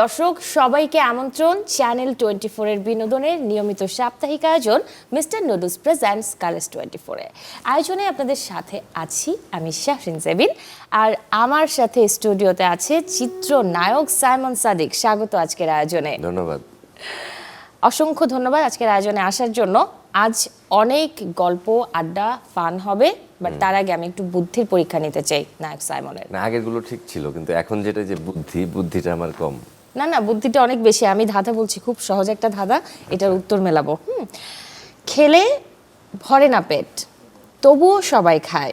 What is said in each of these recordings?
দর্শক সবাইকে আমন্ত্রণ চ্যানেল টোয়েন্টি ফোরের বিনোদনের নিয়মিত সাপ্তাহিক আয়োজন mister noodles presents colours twenty ফোরে আয়োজনে আপনাদের সাথে আছি আমি শাহরিন জেবিন। আর আমার সাথে স্টুডিওতে আছে চিত্র নায়ক সাইমন সাদিক। স্বাগত আজকের আয়োজনে। ধন্যবাদ। অসংখ্য ধন্যবাদ আজকের আয়োজনে আসার জন্য। আজ অনেক গল্প আড্ডা ফান হবে বাট তার আগে আমি একটু বুদ্ধির পরীক্ষা নিতে চাই নায়ক সাইমনের। না আগেরগুলো ঠিক ছিল কিন্তু এখন যেটা যে বুদ্ধি বুদ্ধিটা আমার কম। না না, বুদ্ধিটা অনেক বেশি। আমি ধাঁধা বলছি, খুব সহজ একটা ধাঁধা। এটার উত্তর মেলাবো। হুম। খেলে ভরে না পেট, তবুও সবাই খায়।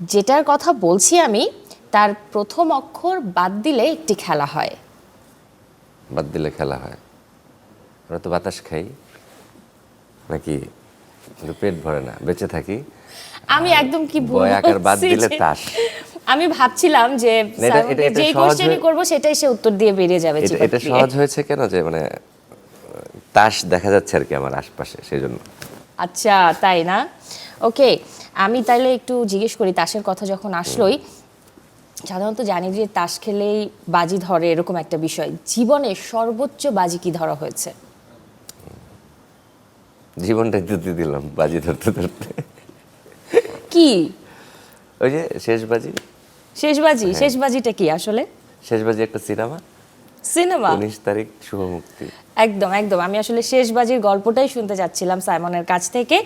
যেটার কথা বলছি আমি, তার প্রথম অক্ষর বাদ দিলে একটি খেলা হয়। বাদ দিলে খেলা হয়। আমরা তো বাতাস খাই। নাকি কিন্তু পেট ভরে না বেঁচে থাকি। আমি একদম কি ভুল বয় আকার বাদ দিলে তাস। আমি ভাবছিলাম যে যে কোশ্চেনই করব সেটাই সে উত্তর দিয়ে বেরিয়ে যাবে এটা। সহজ হয়েছে কেন যে মানে তাস দেখা যাচ্ছে আর কি আমার আশপাশে সেই জন্য। আচ্ছা তাই না? ওকে আমি তাইলে একটু জিজ্ঞেস করি তাসের কথা যখন আসলোই সাধারণত জানি যে তাস খেলেই বাজি ধরে এরকম একটা বিষয়। জীবনে সর্বোচ্চ বাজি কি ধরা হয়েছে? জীবনটাই তো দিয়ে দিলাম বাজি ধরতে ধরতে। কি? ওই যে শেষ বাজি? শেষ বাজি? শেষ বাজিটা কি আসলে? শেষ বাজি একটা সিনেমা। সিনেমা? উনিশ তারিখ শুভ মুক্তি। একদম একদম। আমি আসলে শেষ বাজির গল্পটাই শুনতে চাচ্ছিলাম সাইমনের কাছ থেকে।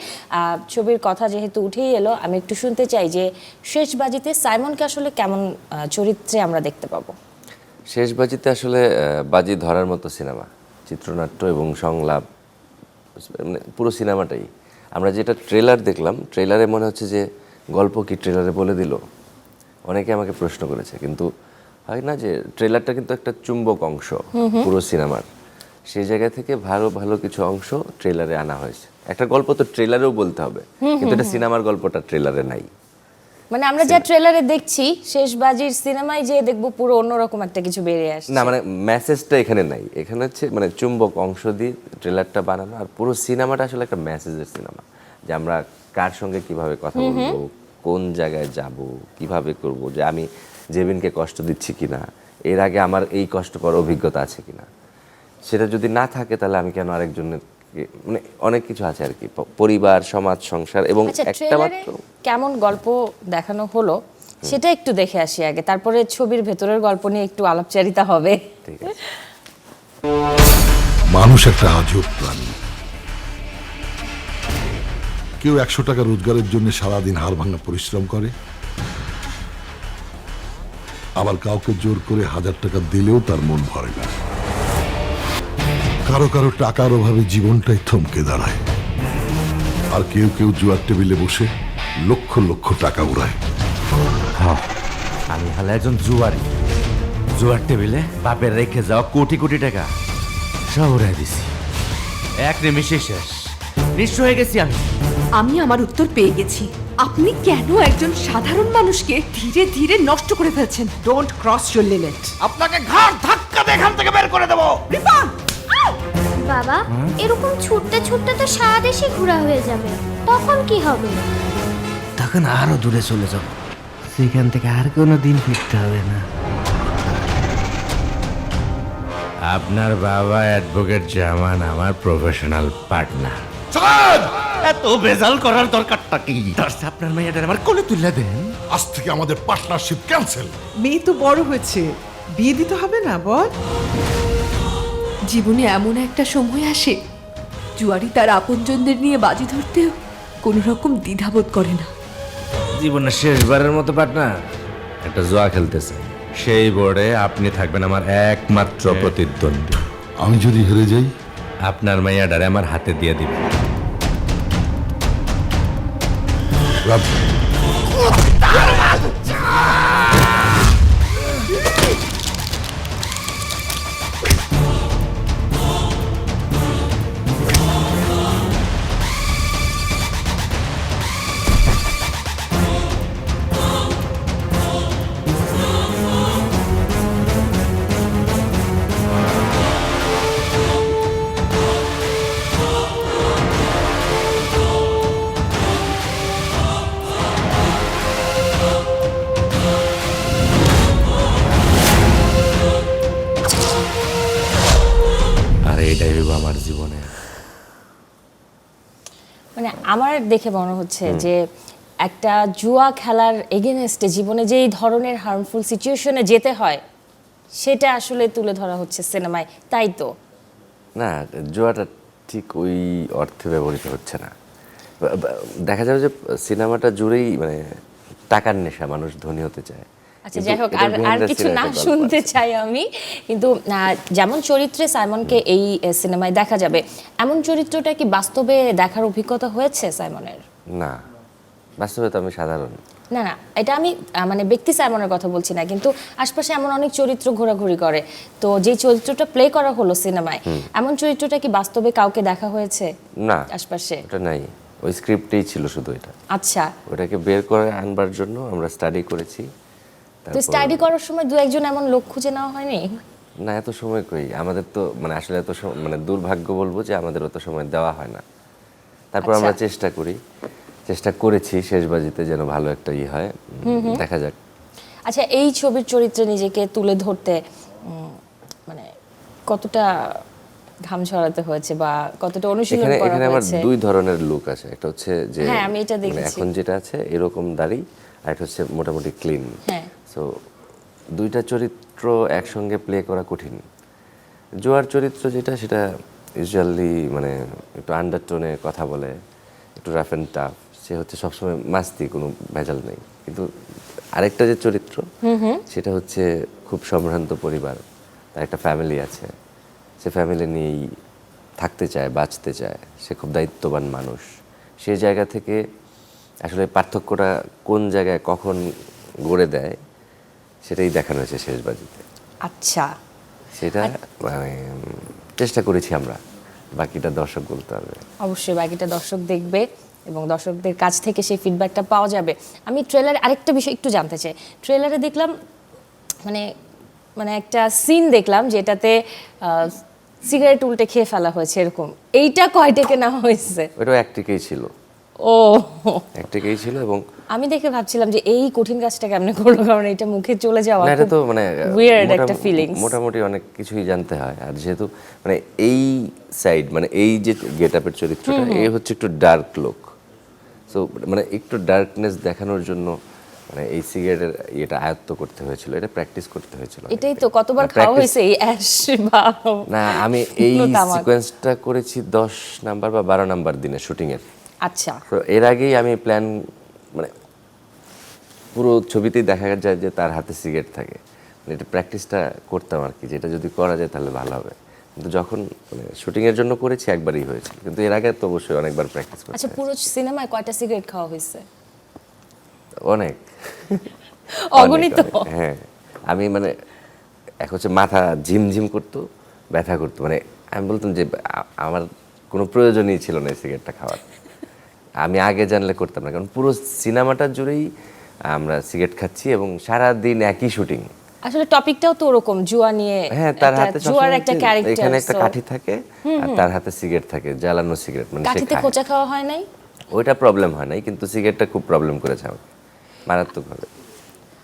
ছবির কথা যেহেতু উঠেই এলো আমি একটু শুনতে চাই যে শেষ বাজিতে সাইমনকে আসলে কেমন চরিত্রে আমরা দেখতে পাবো? শেষ বাজিতে আসলে বাজি ধরার মতো সিনেমা। চিত্রনাট্য এবং সংলাপ মানে পুরো সিনেমাটাই। আমরা যেটা ট্রেলার দেখলাম ট্রেলারে মনে হচ্ছে যে গল্প কি ট্রেলারে বলে দিল। অনেকে আমাকে প্রশ্ন করেছে কিন্তু হয় না যে ট্রেলারটা কিন্তু একটা চুম্বক অংশ পুরো সিনেমার। সেই জায়গা থেকে ভালো ভালো কিছু অংশ ট্রেলারে আনা হয়েছে। একটা গল্প তো ট্রেলারেও বলতে হবে কিন্তু এটা সিনেমার গল্পটা ট্রেলারে নাই। মানে আমরা যা ট্রেলারে দেখছি শেষ বাজির সিনেমায় যে দেখব পুরো অন্যরকম একটা কিছু বেরিয়ে আসছে। না মানে মেসেজটা এখানে নাই। এখানে হচ্ছে মানে চুম্বক অংশ দিয়ে ট্রেলারটা বানানো আর পুরো সিনেমাটা আসলে একটা মেসেজের সিনেমা। যে আমরা কার সঙ্গে কীভাবে কথা বলব কোন জায়গায় যাব কীভাবে করব যে আমি জেবিনকে কষ্ট দিচ্ছি কিনা এর আগে আমার এই কষ্টকর অভিজ্ঞতা আছে কিনা। সেটা যদি না থাকে তাহলে আমি কেন আরেকজনের মানে অনেক কিছু আছে আর কি পরিবার সমাজ সংসার এবং আচ্ছা একটা মাত্র কেমন গল্প দেখানো হলো সেটা একটু দেখে আসি আগে তারপরে ছবির ভেতরের গল্প নিয়ে একটু আলাপচারিতা হবে। মানুষ একটা আজব প্রাণী। কেউ একশো টাকা রোজগারের জন্য সারাদিন হাড় ভাঙা পরিশ্রম করে আবার কাউকে জোর করে হাজার টাকা দিলেও তার মন ভরে না। কারও কারও টাকার অভাবে জীবনটাই থমকে দাঁড়ায়। আর কেউ কেউ জুয়ার টেবিলে বসে লক্ষ লক্ষ টাকা উড়ায়। হ্যাঁ, আমি হলে একজন জুয়ারি। জুয়ার টেবিলে বাপের রেখে যাওয়া কোটি কোটি টাকা। সব উড়াই দিছি। এক নিমিষে শেষ। নিঃস্ব হয়ে গেছি আমি। আমি আমার উত্তর পেয়ে গেছি। আপনি কেন একজন সাধারণ মানুষকে ধীরে ধীরে নষ্ট করে ফেলছেন? ডোন্ট ক্রস ইউর লিমিট আপনাকে ঘাড় ধাক্কা দিয়ে এখান থেকে বের করে দেবো। বাবা এরকম ছুটতে ছুটতে তো সারা দেশে ঘোরা হয়ে যাবে। তখন কি হবে? তখন আরও দূরে চলে যাব। সেখান থেকে আর কোনো দিন ফিরতে হবে না। আপনার বাবা অ্যাডভোকেট জামান আমার প্রফেশনাল পার্টনার। এত বেজাল করার দরকারটা কি? তার চেয়ে আপনার মেয়েটার আমার কোলে তুলে দেন। আজ থেকে আমাদের পার্টনারশিপ ক্যান্সেল মেয়ে তো বড় হয়েছে। বিয়ে দিতে হবে না বল। জীবনে এমন একটা সময় আসে জুয়ারি তার আপনজনদের নিয়ে বাজি ধরতেও কোনো রকম দ্বিধাবোধ করে না। জীবনের শেষবারের মতো পার্টনার একটা জোয়া খেলতেছে। সেই বোর্ডে আপনি থাকবেন আমার একমাত্র প্রতিদ্বন্দ্বী। আমি যদি হেরে যাই? আপনার মাইয়াডারে আমার হাতে দিয়ে দিবেন। দেখে মনে হচ্ছে যে একটা জুয়া খেলার এগেনেস্টে জীবনে যেই ধরনের হার্মফুল সিচুয়েশনে যেতে হয় সেটা আসলে তুলে ধরা হচ্ছে সিনেমায় তাই তো? না জুয়াটা ঠিক ওই অর্থে ব্যবহৃত হচ্ছে না। দেখা যাবে যে সিনেমাটা জুড়েই মানে টাকার নেশা মানুষ ধনী হতে চায়। আচ্ছা যাই হোক আর আর কিছু না শুনতে চাই আমি। কিন্তু যেমন চরিত্রে সাইমনকে এই সিনেমায় দেখা যাবে এমন চরিত্রটা কি বাস্তবে দেখার অভিজ্ঞতা হয়েছে সাইমনের? না বাস্তবে তো আমি সাধারণ। না না এটা আমি মানে ব্যক্তি সাইমনের কথা বলছি না কিন্তু আশপাশে এমন অনেক চরিত্র ঘোরাঘুরি করে। তো যে চরিত্রটা প্লে করা হলো সিনেমায় এমন চরিত্রটা কি বাস্তবে কাউকে দেখা হয়েছে না আশপাশে? ওটা নাই। ওই স্ক্রিপ্টেই ছিল শুধু এটা। আচ্ছা। ওটাকে বের করে আনবার জন্য আমরা স্টাডি করেছি। তো স্টাডি করার সময় দু একজন এমন লোক খুঁজে নেওয়া হয়নি? না এত সময় কই? আমাদের তো মানে আসলে এত মানে দুর্ভাগ্য বলব যে আমাদের অত সময় দেওয়া হয় না। তারপর আমরা আচ্ছা। চেষ্টা করি চেষ্টা করেছি শেষ বাজিতে যেন ভালো একটা ই হয়। দেখা যাক। আচ্ছা এই ছবির চরিত্রে নিজেকে তুলে ধরতে মানে কতটা ঘাম ছড়াতে হয়েছে বা কতটা অনুশীলন করা এখানে আমার দুই ধরনের লুক আছে। একটা হচ্ছে যে হ্যাঁ, আমি এটা মানে দেখেছি। এখন যেটা আছে এরকম দাড়ি আর একটা হচ্ছে মোটামুটি ক্লিন হ্যাঁ। সো দুইটা চরিত্র একসঙ্গে প্লে করা কঠিন। জোয়ার চরিত্র যেটা সেটা ইউজুয়ালি মানে একটু আন্ডারটোনে কথা বলে একটু রাফ অ্যান্ড টাফ সে হচ্ছে সবসময় মাস্তি কোনো ভেজাল নেই। কিন্তু আরেকটা যে চরিত্র সেটা হচ্ছে খুব সম্ভ্রান্ত পরিবার। তার একটা ফ্যামিলি আছে। সে ফ্যামিলি নিয়েই থাকতে চায় বাঁচতে চায়। সে খুব দায়িত্ববান মানুষ। সে জায়গা থেকে আসলে পার্থক্যটা কোন জায়গায় কখন গড়ে দেয় সেটাই দেখানো হয়েছে শেষ বাজিতে। আচ্ছা। সেটা মানে চেষ্টা করেছি আমরা। বাকিটা দর্শক বলতে হবে। অবশ্যই বাকিটা দর্শক দেখবে এবং দর্শকদের কাছ থেকে সেই ফিডব্যাকটা পাওয়া যাবে। আমি ট্রেলারে আরেকটা বিষয় একটু জানতে চাই। ট্রেলারে দেখলাম মানে মানে একটা সিন দেখলাম যেটাতে সিগারেট উল্টে খেয়ে ফেলা হয়েছে এরকম। এইটা কয় থেকে নেওয়া হয়েছে? ওটাও একটিকেই ছিল। ও। একটিকেই ছিল এবং আমি দেখে ভাবছিলাম যে এই কঠিন কাজটা কেমনে করল কারণ এটা মুখে চলে যাওয়া না এটা তো মানে উইয়ার্ড একটা ফিলিংস মোটামুটি অনেক কিছুই জানতে হয়। আর যেহেতু মানে এই সাইড মানে এই যে গেট আপের চরিত্রটা এই হচ্ছে একটু ডার্ক লোক সো মানে একটু ডার্কনেস দেখানোর জন্য মানে এই সিগারেটের ইয়েটা আয়ত্ত করতে হয়েছিল এটা প্র্যাকটিস করতে হয়েছিল এটাই তো কতবার না, খাওয়া হয়েছে এই অ্যাশ বা না আমি এই সিকোয়েন্সটা করেছি দশ নাম্বার বা বারো নাম্বার দিনে শুটিংয়ের আচ্ছা। তো এর আগেই আমি প্ল্যান মানে পুরো ছবিতেই দেখা যায় যে তার হাতে সিগারেট থাকে। মানে এটা প্র্যাকটিসটা করতাম আর কি যেটা যদি করা যায় তাহলে ভালো হবে। কিন্তু যখন মানে শুটিংয়ের জন্য করেছি একবারই হয়েছে। কিন্তু এর আগে তো অবশ্যই অনেকবার প্র্যাকটিস করতে আচ্ছা পুরো সিনেমায় কয়টা সিগারেট খাওয়া হয়েছে? অনেক। অগণিত। হ্যাঁ। আমি মানে এক হচ্ছে মাথা ঝিমঝিম করতো ব্যথা করতো। মানে আমি বলতাম যে আমার কোনো প্রয়োজনই ছিল না এই সিগারেটটা খাওয়ার। আমি আগে জানলে করতাম না কারণ পুরো সিনেমাটা জুড়েই আমরা সিগারেট খাচ্ছি এবং সারা দিন একই শুটিং। আসলে টপিকটাও তো ওরকম জুয়া নিয়ে হ্যাঁ তার হাতে জুয়ার একটা ক্যারেক্টার এখানে একটা কাঠি থাকে আর তার হাতে সিগারেট থাকে জ্বালানো সিগারেট মানে কাঠিতে। খোঁচা খাওয়া হয় নাই? ওইটা প্রবলেম হয় নাই কিন্তু সিগারেটটা খুব প্রবলেম করেছে আমাকে মারাত্মকভাবে।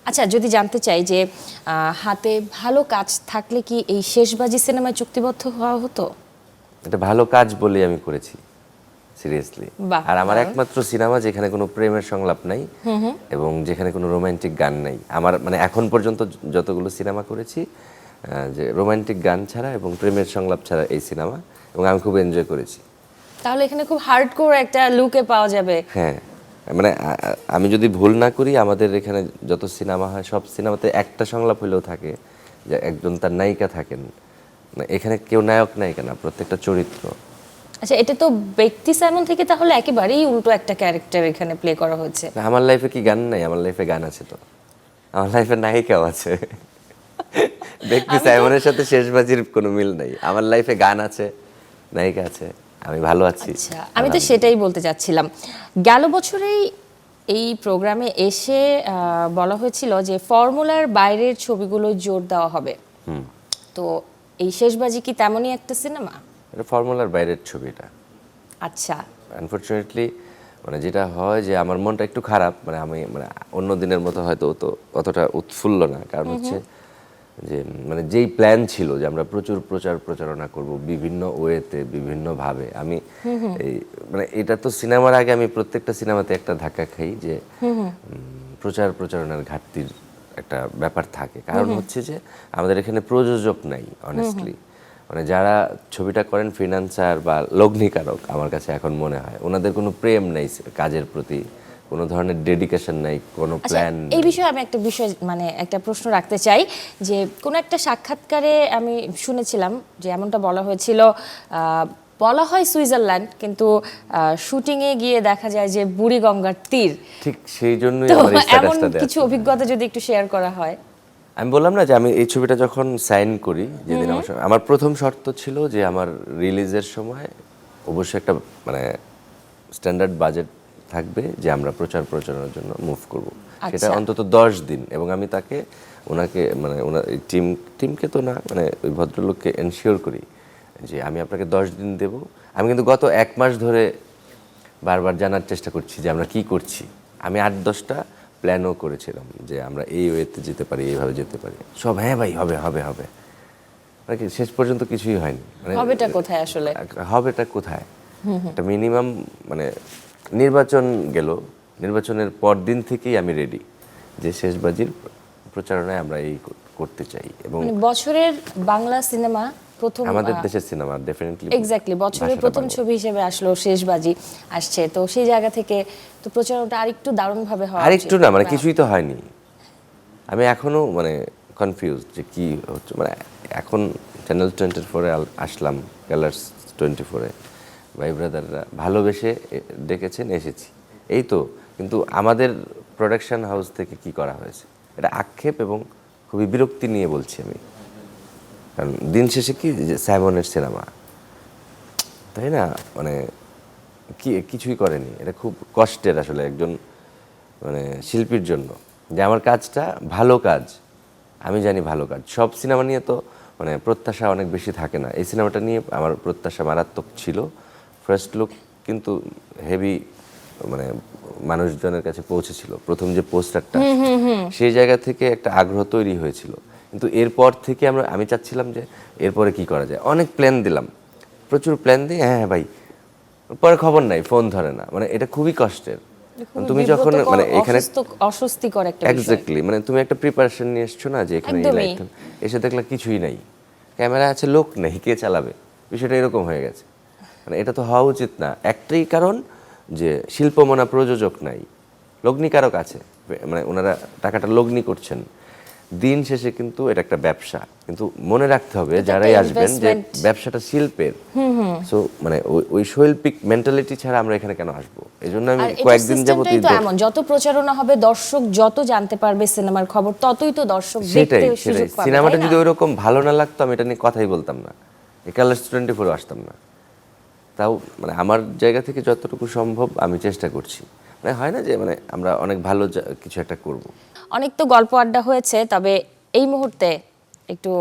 আচ্ছা যদি জানতে চাই যে হাতে ভালো কাজ থাকলে কি এই শেষবাজি সিনেমায় চুক্তিবদ্ধ হওয়া হতো? এটা ভালো কাজ বলেই আমি করেছি। সিরিয়াসলি। আর আমার একমাত্র সিনেমা যেখানে কোনো প্রেমের সংলাপ নাই এবং যেখানে কোনো রোমান্টিক গান নাই। আমার মানে এখন পর্যন্ত যতগুলো সিনেমা করেছি যে রোমান্টিক গান ছাড়া এবং প্রেমের সংলাপ ছাড়া এই সিনেমা এবং আমি খুব এনজয় করেছি। তাহলে এখানে খুব হার্ড কোর একটা লুকে পাওয়া যাবে। হ্যাঁ মানে আমি যদি ভুল না করি আমাদের এখানে যত সিনেমা হয় সব সিনেমাতে একটা সংলাপ হলেও থাকে যে একজন তার নায়িকা থাকেন। মানে এখানে কেউ নায়ক নায়িকা না প্রত্যেকটা চরিত্র। আচ্ছা এটা তো ব্যক্তি সাইমন থেকে তাহলে একেবারেই উল্টো একটা ক্যারেক্টার এখানে প্লে করা হয়েছে আমার লাইফে কি গান নাই? আমার লাইফে গান আছে তো। আমার লাইফে নায়িকাও আছে। ব্যক্তি সাইমনের সাথে শেষবাজির কোনো মিল নাই। আমার লাইফে গান আছে নায়িকা আছে আমি ভালো আছি। আচ্ছা আমি তো সেটাই বলতে চাচ্ছিলাম। গেল বছরেই এই প্রোগ্রামে এসে বলা হয়েছিল যে ফর্মুলার বাইরের ছবিগুলো জোর দেওয়া হবে। তো এই শেষবাজি কি তেমনই একটা সিনেমা এটা ফর্মুলার বাইরের ছবিটা আচ্ছা। আনফর্চুনেটলি মানে যেটা হয় যে আমার মনটা একটু খারাপ মানে আমি মানে অন্য দিনের মতো হয়তো তো অতটা উৎফুল্ল না। কারণ হচ্ছে যে মানে যেই প্ল্যান ছিল যে আমরা প্রচুর প্রচার প্রচারণা করব বিভিন্ন ওয়েতে বিভিন্নভাবে আমি এই মানে এটা তো সিনেমার আগে আমি প্রত্যেকটা সিনেমাতে একটা ধাক্কা খাই যে প্রচার প্রচারণার ঘাটতির একটা ব্যাপার থাকে। কারণ হচ্ছে যে আমাদের এখানে প্রযোজক নাই অনেস্টলি মানে যারা ছবিটা করেন ফিনান্সার বা লগ্নিকারক আমার কাছে এখন মনে হয় ওনাদের কোনো প্রেম নেই কাজের প্রতি কোনো ধরনের ডেডিকেশন নাই কোনো আচ্ছা প্ল্যান এই বিষয়ে আমি একটা বিষয় মানে একটা প্রশ্ন রাখতে চাই যে কোনো একটা সাক্ষাৎকারে আমি শুনেছিলাম যে এমনটা বলা হয়েছিল বলা হয় সুইজারল্যান্ড কিন্তু শুটিংয়ে গিয়ে দেখা যায় যে বুড়িগঙ্গার তীর। ঠিক সেই জন্যই এমন কিছু অভিজ্ঞতা যদি একটু শেয়ার করা হয়। আমি বললাম না যে আমি এই ছবিটা যখন সাইন করি যেদিন আমার আমার প্রথম শর্ত ছিল যে আমার রিলিজের সময় অবশ্যই একটা মানে স্ট্যান্ডার্ড বাজেট থাকবে যে আমরা প্রচার প্রচারণার জন্য মুভ করব। সেটা আচ্ছা। অন্তত দশ দিন এবং আমি তাকে ওনাকে মানে ওনার টিম টিমকে তো না মানে ওই ভদ্রলোককে এনশিওর করি যে আমি আপনাকে দশ দিন দেব। আমি কিন্তু গত এক মাস ধরে বারবার জানার চেষ্টা করছি যে আমরা কি করছি। আমি আট দশটা প্ল্যানও করেছিলাম যে আমরা এই ওয়েতে যেতে পারি এইভাবে যেতে পারি। সব হ্যাঁ ভাই হবে হবে হবে। মানে শেষ পর্যন্ত কিছুই হয়নি। মানে হবেটা কোথায় আসলে? হবেটা কোথায়? একটা মিনিমাম মানে নির্বাচন গেল নির্বাচনের পর দিন থেকেই আমি রেডি যে শেষবাজির প্রচারণায় আমরা এই করতে চাই এবং মানে বছরের বাংলা সিনেমা প্রথম আমাদের দেশের সিনেমা ডেফিনেটলি এক্স্যাক্টলি বছরের প্রথম ছবি হিসেবে আসলো শেষবাজি আসছে। তো সেই জায়গা থেকে তো প্রচারণাটা আরেকটু দারুণভাবে হওয়া আরেকটু না মানে কিছুই তো হয়নি। আমি এখনও মানে কনফিউজ যে কি হচ্ছে। মানে এখন চ্যানেল টোয়েন্টি ফোরে আসলাম কালার্স টোয়েন্টি ফোরে ভাই ব্রাদাররা ভালোবেসে ডেকেছেন এসেছি। এই তো কিন্তু আমাদের প্রোডাকশন হাউস থেকে কি করা হয়েছে? এটা আক্ষেপ এবং খুবই বিরক্তি নিয়ে বলছি আমি। কারণ দিন শেষে কি যে স্যামনের সিনেমা? তাই না? মানে কি কিছুই করেনি। এটা খুব কষ্টের আসলে একজন মানে শিল্পীর জন্য। যে আমার কাজটা ভালো কাজ আমি জানি ভালো কাজ। সব সিনেমা নিয়ে তো মানে প্রত্যাশা অনেক বেশি থাকে না। এই সিনেমাটা নিয়ে আমার প্রত্যাশা মারাত্মক ছিল। ফার্স্ট লুক কিন্তু হেভি মানে মানুষজনের কাছে পৌঁছেছিল। প্রথম যে পোস্টারটা সেই জায়গা থেকে একটা আগ্রহ তৈরি হয়েছিল। কিন্তু এরপর থেকে আমরা আমি চাচ্ছিলাম যে এরপরে কি করা যায়? অনেক প্ল্যান দিলাম। প্রচুর প্ল্যান দিই হ্যাঁ হ্যাঁ ভাই। পরে খবর নাই ফোন ধরে না। মানে এটা খুবই কষ্টের। তুমি যখন মানে এখানে অস্বস্তিকর একটা এক্স্যাক্টলি মানে তুমি একটা প্রিপারেশন নিয়ে এসছো না যে এখানে লাইটটা এসে দেখলা কিছুই নাই। ক্যামেরা আছে লোক নেই কে চালাবে? বিষয়টা এরকম হয়ে গেছে। মানে এটা তো হওয়া উচিত না। একটাই কারণ যে শিল্পমনা প্রযোজক নাই। লগ্নিকারক আছে। মানে ওনারা টাকাটা লগ্নি করছেন। দিন শেষে কিন্তু এটা একটা ব্যবসা। কিন্তু মনে রাখতে হবে যারাই আসবেন যে ব্যবসাটা শিল্পের। সো মানে ওই- শৈল্পিক মেন্টালিটি ছাড়া আমরা এখানে কেন আসব? এই জন্য আমি কয়েকদিন যাবত এমন যত প্রচারণা হবে দর্শক যত জানতে পারবে সিনেমার খবর ততই তো দর্শক সেটাই দেখতে সেটাই সুযোগ পাবে সিনেমাটা যদি ওইরকম ভালো না লাগতো আমি এটা নিয়ে কথাই বলতাম না। টোয়েন্টি ফোরে আসতাম না। তাও মানে আমার জায়গা থেকে যতটুকু সম্ভব আমি চেষ্টা করছি। মানে হয় না যে মানে আমরা অনেক ভালো কিছু একটা করব। অনেক তো গল্প আড্ডা হয়েছে তবে এই মুহূর্তে একটু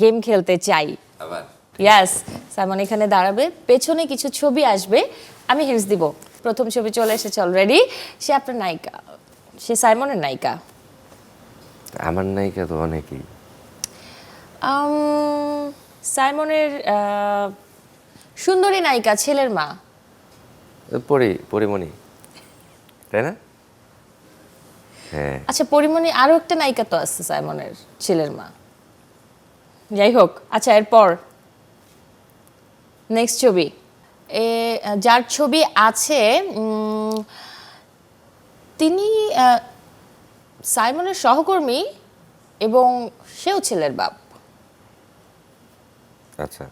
গেম খেলতে চাই। আবার? ইয়াস সাইমন এখানে দাঁড়াবে পেছনে কিছু ছবি আসবে আমি হিন্টস দিব। প্রথম ছবি চলে এসেছে অলরেডি সে আপনার নায়িকা সে সাইমনের নায়িকা। আমার নায়িকা তো অনেকেই। সাইমনের সুন্দরী নায়িকা ছেলের মা। পরি পরিমণি। তাই না? আচ্ছা পরিমণি আরও একটা নায়িকা তো আছে সাইমনের ছেলের মা। যাই হোক আচ্ছা এরপর। নেক্সট ছবি। এ যার ছবি আছে তিনি সাইমনের সহকর্মী এবং সেও ছেলের বাপ। আচ্ছা।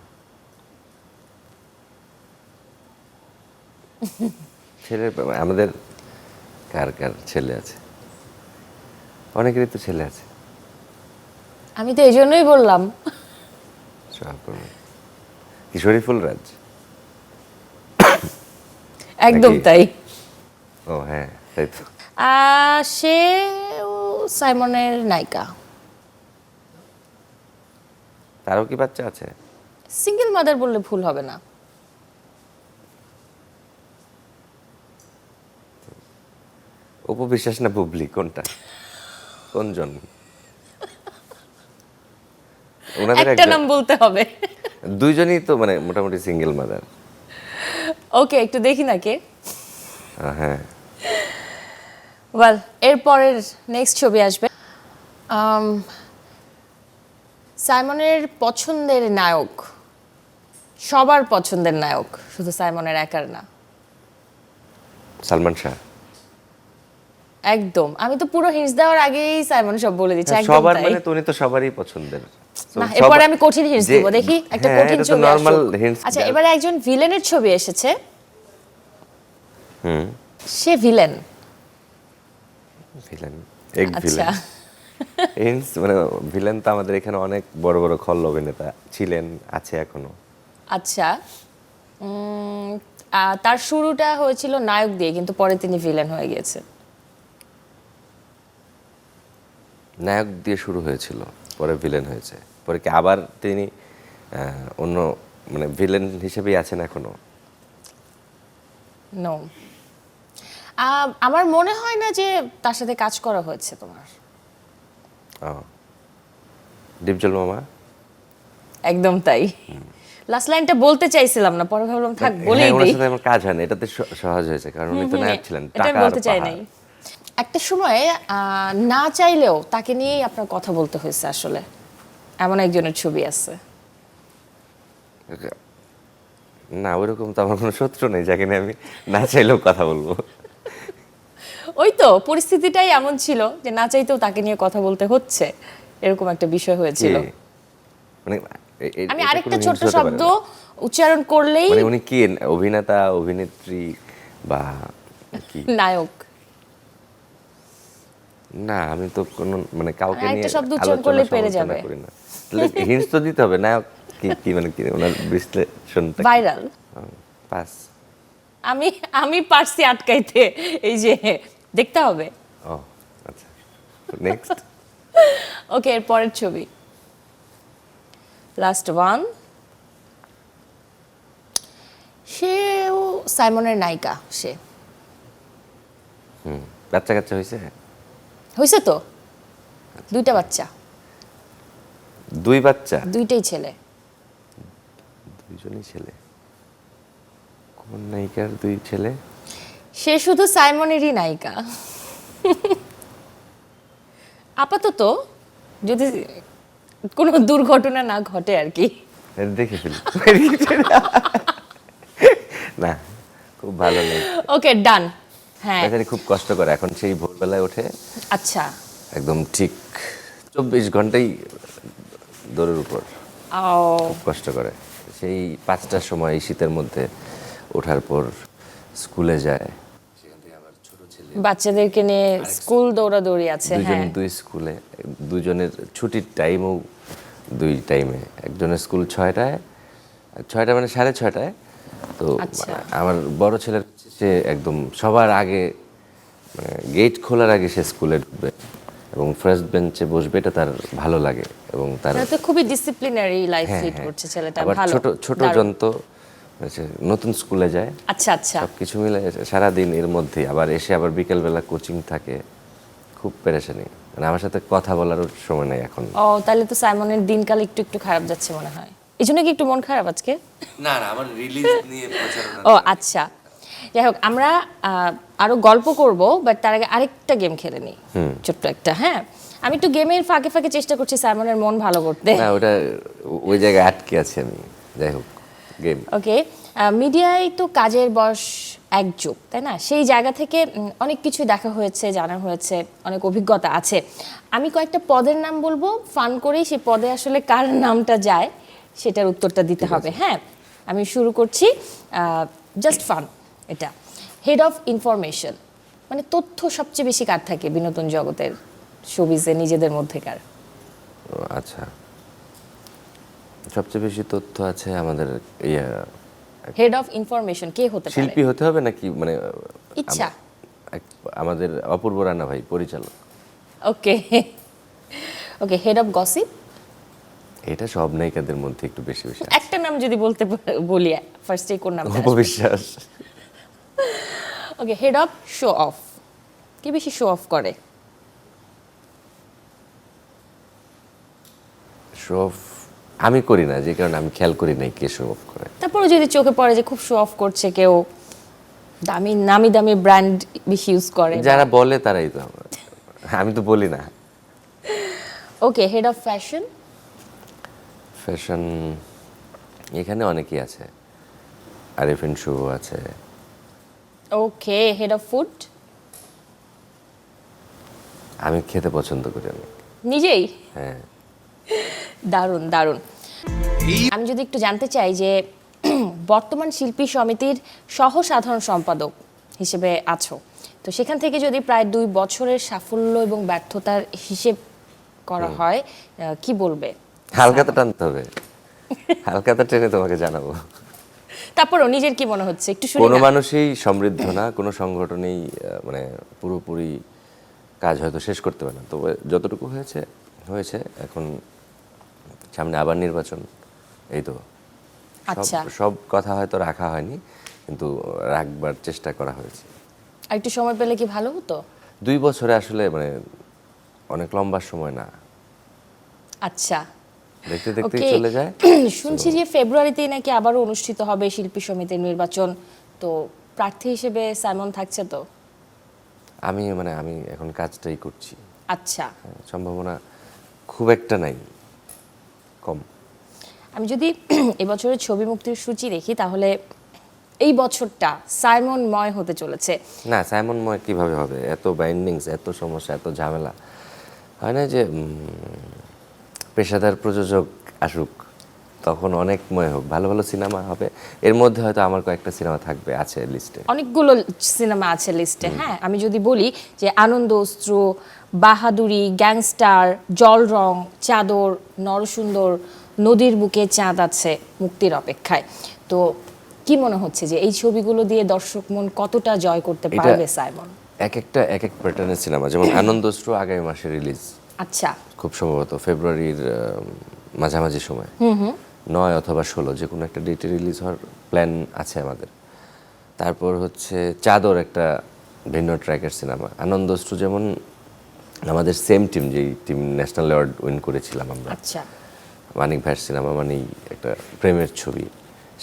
ছেলের আমাদের কার কার ছেলে আছে? অনেকেরই তো ছেলে আছে। আমি তো এই জন্যই বললাম। কিশোরী ফুলরাজ একদম তাই। ও হ্যাঁ তাই তো। সে সাইমনের নায়িকা। তারও কি বাচ্চা আছে? সিঙ্গেল মাদার বললে ভুল হবে না। উপবিশ্বাস না বুবলি কোনটা? কোনজন ওনাদের একটা নাম বলতে হবে। দুইজনই তো মানে মোটামুটি সিঙ্গেল মাদার ওকে একটু দেখি না কে। হ্যাঁ। ওয়েল এরপরের নেক্সট ছবি আসবে। সাইমনের পছন্দের নায়ক। সবার পছন্দের নায়ক শুধু সাইমনের একার না। সালমান শাহ। একদম। আমি তো পুরো হিন্স দেওয়ার আগেই সাইমন সব বলে দিচ্ছি একদম সবার মানে তো উনি তো সবারই পছন্দের। না এরপরে আমি কঠিন হিন্স দিব দেখি একটা হ্যাঁ, কঠিন ছবি নর্মাল hints আচ্ছা এবারে একজন ভিলেনের ছবি এসেছে। হুম। সে ভিলেন ভিলেন এক আচ্ছা। ভিলেন হিন্স মানে ভিলেন তো আমাদের এখানে অনেক বড় বড় খল অভিনেতা ছিলেন আছে এখনও। আচ্ছা তার শুরুটা হয়েছিল নায়ক দিয়ে কিন্তু পরে তিনি ভিলেন হয়ে গিয়েছে। নায়ক দিয়ে শুরু হয়েছিল পরে ভিলেন হয়েছে। পরে কি আবার তিনি অন্য মানে ভিলেন হিসেবেই আছেন এখনও? নো আমার মনে হয় না যে তার সাথে কাজ করা হয়েছে তোমার। ডিপজল মামা? একদম তাই। লাস্ট লাইনটা বলতে চাইছিলাম না পরে ভাবলাম থাক বলেই হ্যাঁ, দেই। আমার কাজ হয় না এটাতে সহজ হয়েছে কারণ উনি তো নায়ক ছিলেন আমি টাকার বলতে চাই নাই। একটা সময় না চাইলেও তাকে নিয়েই আপনার কথা বলতে হয়েছে আসলে। এমন একজনের ছবি আছে। না ওইরকম তো আমার কোনো শত্রু নেই যাকে নিয়ে আমি না চাইলেও কথা বলব। ওই তো পরিস্থিতিটাই এমন ছিল যে না চাইতেও তাকে নিয়ে কথা বলতে হচ্ছে এরকম একটা বিষয় হয়েছিল। মানে আমি আরেকটা পারে শব্দ উচ্চারণ করলেই মানে উনি কি? অভিনেতা অভিনেত্রী বা কি? নায়ক। না আমি তো কোনো মানে কাউকে আরেকটা নিয়ে শব্দ উচ্চারণ করলেই পেরে যাবে। না। হিন্টস তো দিতে হবে না কি কি মানে কি ওনার বিশ্লেষণটা? ভাইরাল। পাস। আমি আমি পারছি আটকাইতে এই যে দেখতে হবে। ও আচ্ছা। নেক্সট ওকে এর পরের ছবি। লাস্ট ওয়ান সেও সাইমনের নায়িকা সে। হুম বাচ্চা কাচ্চা হয়েছে? হয়েছে তো? দুইটা বাচ্চা। দুই বাচ্চা? দুইটাই ছেলে। দুইজনই ছেলে। কোন নায়িকার দুই ছেলে? সে শুধু সাইমনেরই নায়িকা। আপাতত যদি কোনো দুর্ঘটনা না ঘটে আর কি। দেখে ফেলি। না খুব ভালো নেই ওকে ডান বেচারি খুব কষ্ট করে। এখন সেই ভোরবেলায় ওঠে আচ্ছা। একদম ঠিক চব্বিশ ঘন্টাই দৌড়ের উপর। খুব কষ্ট করে। সেই পাঁচটার সময় শীতের মধ্যে ওঠার পর স্কুলে যায়। বাচ্চাদেরকে নিয়ে স্কুল দৌড়াদৌড়ি আছে দুজন হ্যাঁ। দুই স্কুলে। দুজনের ছুটির টাইমও দুই টাইমে। একজনের স্কুল ছয়টায় ছয়টা মানে সাড়ে ছয়টায়। তো আচ্ছা। আমার বড় ছেলের সে একদম সবার আগে মানে গেট খোলার আগে সে স্কুলে ঢুকবে এবং ফার্স্ট বেঞ্চে বসবে এটা তার ভালো লাগে এবং তার তো খুবই ডিসিপ্লিনারি লাইফ লিড। করছে ছেলেটা ভালো। ছোট ছোট। জন্ত নতুন স্কুলে যায়। আচ্ছা আচ্ছা। সব কিছু মিলে সারাদিন এর মধ্যে আবার এসে আবার বিকেলবেলা কোচিং থাকে খুব পেরেশানি। মানে আমার সাথে কথা বলারও সময় নেই এখন। ও তাহলে তো সাইমনের দিনকাল একটু একটু খারাপ যাচ্ছে মনে হয়। এই জন্য কি একটু মন খারাপ আজকে? না না আমার রিলিজ নিয়ে প্রচারণা ও আচ্ছা। যাই হোক আমরা আরও গল্প করব বাট তার আগে আরেকটা গেম খেলে নিই। ছোট্ট একটা হ্যাঁ? আমি একটু গেমের ফাঁকে ফাঁকে চেষ্টা করছি সাইমনের মন ভালো করতে। না ওটা ওই জায়গায় আটকে আছি আমি। যাই হোক গেম ওকে মিডিয়ায় তো কাজের বয়স এক যুগ তাই না? সেই জায়গা থেকে অনেক কিছু দেখা হয়েছে জানা হয়েছে অনেক অভিজ্ঞতা আছে। আমি কয়েকটা পদের নাম বলব ফান করেই সেই পদে আসলে কার নামটা যায় সেটার উত্তরটা দিতে হবে হ্যাঁ? আমি শুরু করছি জাস্ট ফান এটা। হেড অফ ইনফরমেশন মানে তথ্য সবচেয়ে বেশি কার থাকে বিনোদন জগতের শোবিজে নিজেদের মধ্যেকার আচ্ছা। সবচেয়ে বেশি তথ্য আছে আমাদের ইয়ে হেড অফ ইনফরমেশন কে হতে পারে? শিল্পী হতে হবে নাকি মানে ইচ্ছা। আমাদের অপূর্ব রানা ভাই পরিচালক। Okay. Okay head of gossip এটা সব নায়িকাদের মধ্যে একটু বেশি বেশি একটা নাম যদি বলতে বলি ফার্স্টে কোন নাম উপবিশ্বাস। Okay head of show off কে বেশি শো অফ করে? শো অফ আমি করি না যে কারণে আমি খেয়াল করি নাই কে শো অফ করে। তারপরে যদি চোখে পড়ে যে খুব শো অফ করছে কেউ দামি নামি দামি ব্র্যান্ড বেশি ইউজ করে। যারা বলে তারাই তো আমি তো বলি না। Okay head of fashion fashion এখানে অনেকেই আছে। আরিফিন শুভ আছে। ওকে হেড অফ ফুড আমি খেতে পছন্দ করি অনেক। নিজেই? হ্যাঁ। দারুণ দারুণ। আমি যদি একটু জানতে চাই যে বর্তমান শিল্পী সমিতির সহ সাধারণ সম্পাদক হিসেবে আছো। তো সেখান থেকে যদি প্রায় দুই বছরের সাফল্য এবং ব্যর্থতার হিসেব করা হয় কি বলবে? হালকাতা টানতে হবে। হালকাতা টেনে তোমাকে জানাব। তারপরও নিজের কি মনে হচ্ছে? একটু কোনো মানুষই সমৃদ্ধ না কোনো সংগঠনেই মানে পুরোপুরি কাজ হয়তো শেষ করতে পারে না। তবে যতটুকু হয়েছে হয়েছে এখন সামনে আবার নির্বাচন এই তো। সব- আচ্ছা। সব কথা হয়তো রাখা হয়নি কিন্তু রাখবার চেষ্টা করা হয়েছে। আর একটু সময় পেলে কি ভালো হতো? দুই বছরে আসলে মানে অনেক লম্বা সময় না। আচ্ছা। দেখতে Okay. চলে যায়। শুনছি যে ফেব্রুয়ারিতেই নাকি আবারও অনুষ্ঠিত হবে শিল্পী সমিতির নির্বাচন। তো প্রার্থী হিসেবে সাইমন থাকছে তো? আমি মানে আমি এখন কাজটাই করছি। আচ্ছা। হ্যাঁ, সম্ভাবনা খুব একটা নাই কম। আমি যদি এবছরের ছবি মুক্তির সূচি দেখি তাহলে এই বছরটা সাইমন ময় হতে চলেছে। না সাইমনময় কীভাবে হবে? এত বাইন্ডিংস এত সমস্যা এত ঝামেলা। হয় না যে পেশাদার প্রযোজক আসুক তখন অনেক অনেকময় হোক ভালো ভালো সিনেমা হবে। এর মধ্যে হয়তো আমার কয়েকটা সিনেমা থাকবে আছে লিস্টে অনেকগুলো সিনেমা আছে লিস্টে হ্যাঁ? আমি যদি বলি যে আনন্দ অস্ত্র বাহাদুরি গ্যাংস্টার জল রং চাদর নরসুন্দর নদীর বুকে চাঁদ আছে মুক্তির অপেক্ষায়। তো কি মনে হচ্ছে যে এই ছবিগুলো দিয়ে দর্শক মন কতটা জয় করতে পারবে সাইমন? এক একটা এক এক প্যাটার্নের সিনেমা। যেমন আনন্দশ্রু আগামী মাসে রিলিজ আচ্ছা। খুব সম্ভবত ফেব্রুয়ারির মাঝামাঝি সময়। নয় অথবা ষোলো যে কোনো একটা ডেটে রিলিজ হওয়ার প্ল্যান আছে আমাদের। তারপর হচ্ছে চাদর একটা ভিন্ন ট্র্যাকের সিনেমা আনন্দশ্রু যেমন আমাদের সেম টিম যেই টিম ন্যাশনাল অ্যাওয়ার্ড উইন করেছিলাম আমরা। আচ্ছা। মানিক ভাইয়ের সিনেমা মানেই একটা প্রেমের ছবি।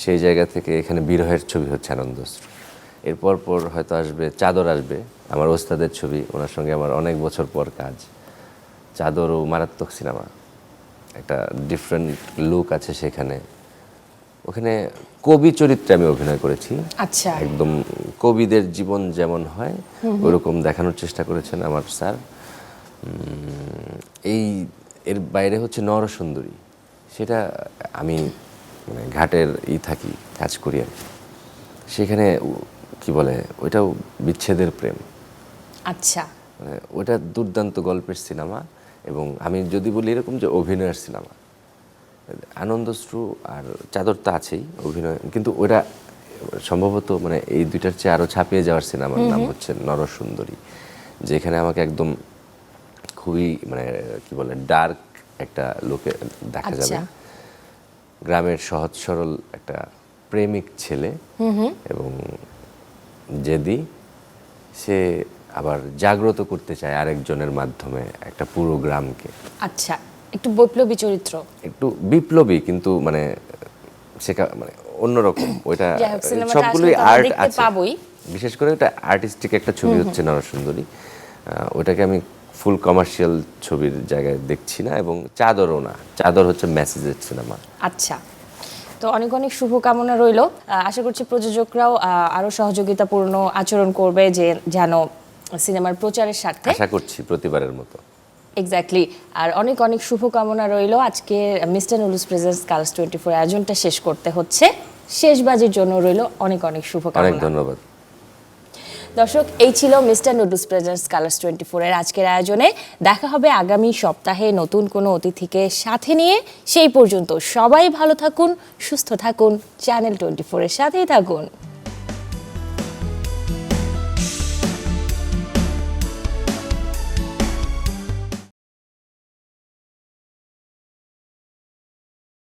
সেই জায়গা থেকে এখানে বিরহের ছবি হচ্ছে আনন্দশ্রু। এরপর পর হয়তো আসবে চাদর আসবে আমার ওস্তাদের ছবি ওনার সঙ্গে আমার অনেক বছর পর কাজ। চাদরও মারাত্মক সিনেমা একটা ডিফারেন্ট লুক আছে সেখানে। ওখানে কবি চরিত্রে আমি অভিনয় করেছি। আচ্ছা। একদম কবিদের জীবন যেমন হয় ওরকম দেখানোর চেষ্টা করেছেন আমার স্যার। এই এর বাইরে হচ্ছে নরসুন্দরী। সেটা আমি মানে ঘাটের ই থাকি কাজ করি আর সেখানে কি বলে ওইটাও বিচ্ছেদের প্রেম। আচ্ছা। মানে ওটা দুর্দান্ত গল্পের সিনেমা এবং আমি যদি বলি এরকম যে অভিনয়ের সিনেমা আনন্দশ্রু আর চাদর তো আছেই অভিনয় কিন্তু ওটা সম্ভবত মানে এই দুইটার চেয়ে আরও ছাপিয়ে যাওয়ার সিনেমার নাম হচ্ছে নরসুন্দরী যেখানে আমাকে একদম খুবই মানে কি বলে ডার্ক একটা লোকে দেখা যাবে। আচ্ছা। গ্রামের সহজ সরল একটা প্রেমিক ছেলে এবং জেদি সে আবার জাগ্রত করতে চায় আরেকজনের মাধ্যমে একটা পুরো গ্রামকে। আচ্ছা একটু বৈপ্লবী চরিত্র। একটু বিপ্লবী কিন্তু মানে সেটা মানে অন্যরকম। ওইটা সবগুলোই আর্ট আছে। পাবোই। বিশেষ করে এটা আর্টিস্টিক একটা ছবি হচ্ছে নরসুন্দরী ওটাকে আমি ফুল কমার্শিয়াল ছবির জায়গায় দেখছি না এবং চাদরও না। চাদর হচ্ছে মেসেজের সিনেমা আচ্ছা তো অনেক অনেক শুভকামনা রইল। আশা করছি প্রযোজকরাও আরও সহযোগিতাপূর্ণ আচরণ করবে যে যেন সিনেমার প্রচারের স্বার্থে। আশা করছি প্রতিবারের মতো। এক্স্যাক্টলি আর অনেক অনেক শুভকামনা রইল। আজকে mister noodles presents colours twenty four আয়োজনটা শেষ করতে হচ্ছে। শেষ বাজের জন্য রইল অনেক অনেক অনেক শুভকামনা ধন্যবাদ। দর্শক এই ছিল mister noodles presents colours twenty ফোরের আজকের আয়োজনে। দেখা হবে আগামী সপ্তাহে নতুন কোনো অতিথিকে সাথে নিয়ে। সেই পর্যন্ত সবাই ভালো থাকুন সুস্থ থাকুন চ্যানেল টোয়েন্টি ফোরের সাথেই থাকুন।